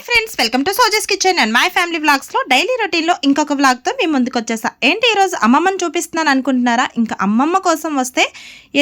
Hi friends welcome to సోజెస్ kitchen and my family వ్లాగ్స్లో daily రొటీన్లో ఇంకొక వ్లాగ్తో మేము ముందుకు వచ్చేసా. ఏంటి ఈరోజు అమ్మమ్మని చూపిస్తున్నాను అనుకుంటున్నారా? ఇంకా అమ్మమ్మ కోసం వస్తే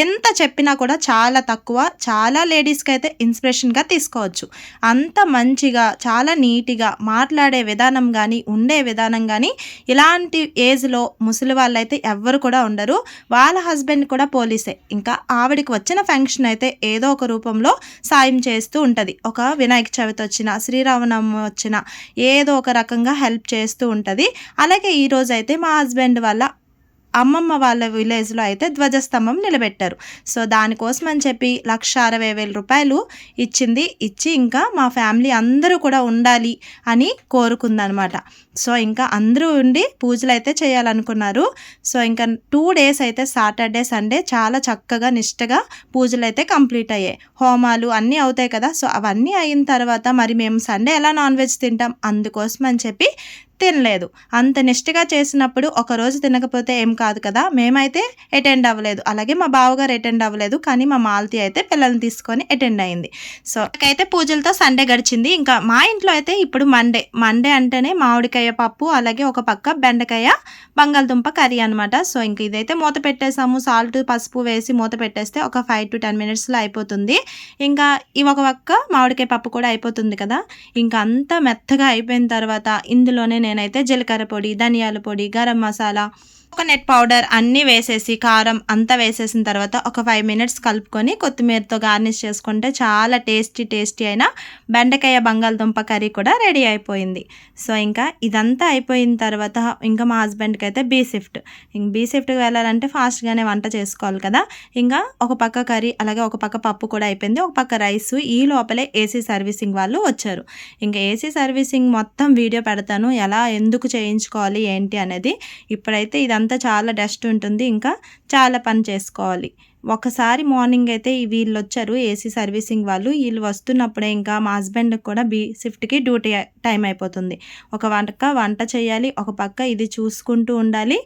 ఎంత చెప్పినా కూడా చాలా తక్కువ చాలా లేడీస్కి అయితే ఇన్స్పిరేషన్గా తీసుకోవచ్చు. అంత మంచిగా చాలా నీట్గా మాట్లాడే విధానం కానీ ఉండే విధానం కానీ ఇలాంటి ఏజ్లో ముసలి వాళ్ళు అయితే ఎవ్వరు కూడా ఉండరు. వాళ్ళ హస్బెండ్ కూడా పోలీసే. ఇంకా ఆవిడకి వచ్చిన ఫంక్షన్ అయితే ఏదో ఒక రూపంలో సాయం చేస్తూ ఉంటుంది. ఒక వినాయక చవితి వచ్చిన శ్రీరామ నమ్మొచ్చిన. ఏదో ఒక రకంగా హెల్ప్ చేస్తూ ఉంటుంది. అలాగే ఈరోజు అయితే మా హస్బెండ్ వాళ్ళ అమ్మమ్మ వాళ్ళ విలేజ్లో అయితే ధ్వజస్తంభం నిలబెట్టారు. సో దానికోసం అని చెప్పి లక్ష అరవై వేల రూపాయలు ఇచ్చింది. ఇచ్చి ఇంకా మా ఫ్యామిలీ అందరూ కూడా ఉండాలి అని కోరుకుందనమాట. సో ఇంకా అందరూ ఉండి పూజలు అయితే చేయాలనుకున్నారు. సో ఇంకా టూ డేస్ అయితే సాటర్డే సండే చాలా చక్కగా నిష్టగా పూజలు అయితే కంప్లీట్ అయ్యాయి. హోమాలు అన్నీ అవుతాయి కదా. సో అవన్నీ అయిన తర్వాత మరి మేము సండే ఎలా నాన్ వెజ్ తింటాం అందుకోసం అని చెప్పి తినలేదు. అంత నిష్ఠగా చేసినప్పుడు ఒకరోజు తినకపోతే ఏం కాదు కదా? మేమైతే అటెండ్ అవ్వలేదు. అలాగే మా బావగారు అటెండ్ అవ్వలేదు. కానీ మా మాలతి అయితే పిల్లల్ని తీసుకొని అటెండ్ అయింది. సో అయితే పూజలతో సండే గడిచింది. ఇంకా మా ఇంట్లో అయితే ఇప్పుడు మండే మండే అంటేనే మామిడికాయ పప్పు అలాగే ఒక పక్క బెండకాయ బంగాళదుంప కర్రీ అనమాట సో ఇంక ఇదైతే మూత పెట్టేసాము. సాల్ట్ పసుపు వేసి మూత పెట్టేస్తే ఒక ఫైవ్ టు టెన్ మినిట్స్లో అయిపోతుంది. ఇంకా ఈ ఒక పక్క మామిడికాయ పప్పు కూడా అయిపోతుంది కదా? ఇంకా అంతా మెత్తగా అయిపోయిన తర్వాత ఇందులోనే నేనైతే జీలకర్ర పొడి ధనియాల పొడి గరం మసాలా కోకోనట్ పౌడర్ అన్నీ వేసేసి కారం అంతా వేసేసిన తర్వాత ఒక ఫైవ్ మినిట్స్ కలుపుకొని కొత్తిమీరతో గార్నిష్ చేసుకుంటే చాలా టేస్టీ టేస్టీ అయిన బెండకాయ బంగాళదుంప కర్రీ కూడా రెడీ అయిపోయింది. సో ఇంకా ఇదంతా అయిపోయిన తర్వాత ఇంకా మా హస్బెండ్కి అయితే బీ షిఫ్ట్. ఇంక బీ షిఫ్ట్కి వెళ్ళాలంటే ఫాస్ట్గానే వంట చేసుకోవాలి కదా. ఇంకా ఒక పక్క కర్రీ అలాగే ఒక పక్క పప్పు కూడా అయిపోయింది. ఒక పక్క రైస్ ఈ లోపలే ఏసీ సర్వీసింగ్ వాళ్ళు వచ్చారు. ఇంకా ఏసీ సర్వీసింగ్ మొత్తం వీడియో పెడతాను. ఎలా ఎందుకు చేయించుకోవాలి ఏంటి అనేది ఇప్పుడైతే ఇదంతా చాలా డస్ట్ ఉంటుంది. ఇంకా చాలా పని చేసుకోవాలి. ఒకసారి మార్నింగ్ అయితే వీళ్ళు వచ్చారు ఏసీ సర్వీసింగ్ వాళ్ళు. వీళ్ళు వస్తున్నప్పుడే ఇంకా మా హస్బెండ్కి కూడా బీ షిఫ్ట్కి డ్యూటీ టైం అయిపోతుంది. ఒక వంట వంట చేయాలి ఒక పక్క ఇది చూసుకుంటూ ఉండాలి.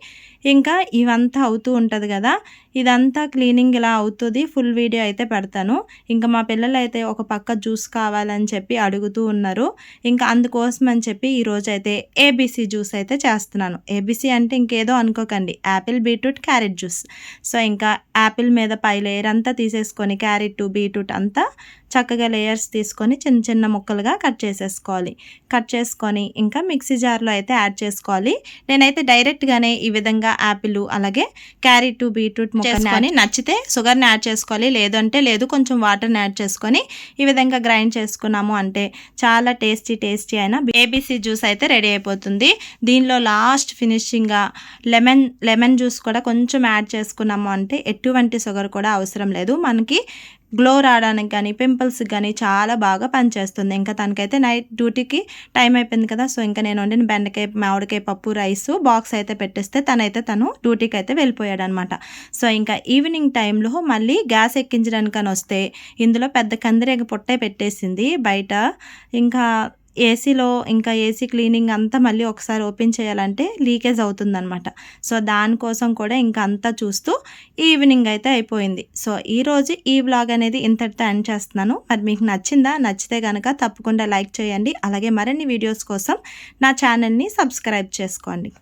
ఇంకా ఇవంతా అవుతూ ఉంటుంది కదా. ఇదంతా క్లీనింగ్ ఇలా అవుతుంది. ఫుల్ వీడియో అయితే పెడతాను. ఇంకా మా పిల్లలు అయితే ఒక పక్క జ్యూస్ కావాలని చెప్పి అడుగుతూ ఉన్నారు. ఇంకా అందుకోసం అని చెప్పి ఈరోజు అయితే ఏబీసీ జ్యూస్ అయితే చేస్తున్నాను. ఏబీసీ అంటే ఇంకేదో అనుకోకండి. Apple beetroot carrot juice. So ఇంకా యాపిల్ మీద పై లేయర్ అంతా తీసేసుకొని క్యారెట్ బీట్రూట్ అంతా చక్కగా లేయర్స్ తీసుకొని చిన్న చిన్న ముక్కలుగా కట్ చేసేసుకోవాలి. కట్ చేసుకొని ఇంకా మిక్సీ జార్లో అయితే యాడ్ చేసుకోవాలి. నేనైతే డైరెక్ట్గానే ఈ విధంగా యాపిల్ అలాగే క్యారెట్ బీట్రూట్ ముక్కని నచ్చితే షుగర్ని యాడ్ చేసుకోవాలి. లేదంటే లేదు కొంచెం వాటర్ని యాడ్ చేసుకొని ఈ విధంగా గ్రైండ్ చేసుకున్నాము అంటే చాలా టేస్టీ టేస్టీ అయిన ఏబీసీ జ్యూస్ అయితే రెడీ అయిపోతుంది. దీనిలో లాస్ట్ ఫినిషింగ్గా లెమన్ లెమన్ జ్యూస్ కూడా కొంచెం యాడ్ చేసుకున్నాము అంటే ఎటువంటి షుగర్ కూడా అవసరం లేదు. మనకి గ్లో రావడానికి కానీ పింపుల్స్కి కానీ చాలా బాగా పనిచేస్తుంది. ఇంకా తనకైతే నైట్ డ్యూటీకి టైం అయిపోయింది కదా సో ఇంకా నేను వండిన బెండకాయ మామిడికాయ పప్పు రైస్ బాక్స్ అయితే పెట్టేస్తే తనైతే తను డ్యూటీకి అయితే వెళ్ళిపోయాడు అనమాట సో ఇంకా ఈవినింగ్ టైంలో మళ్ళీ గ్యాస్ ఎక్కించడానికి వస్తే ఇందులో పెద్ద కందిరేగ పొట్టే పెట్టేసింది. బయట ఇంకా ఏసీలో ఇంకా ఏసీ క్లీనింగ్ అంతా మళ్ళీ ఒకసారి ఓపెన్ చేయాలంటే లీకేజ్ అవుతుందన్నమాట. సో దానికోసం కూడా ఇంకా అంతా చూస్తూ ఈవినింగ్ అయితే అయిపోయింది. సో ఈరోజు ఈ బ్లాగ్ అనేది ఇంతటితో ఎండ్ చేస్తున్నాను. మరి మీకు నచ్చిందా? నచ్చితే కనుక తప్పకుండా లైక్ చేయండి. అలాగే మరిన్ని వీడియోస్ కోసం నా ఛానల్ని సబ్స్క్రైబ్ చేసుకోండి.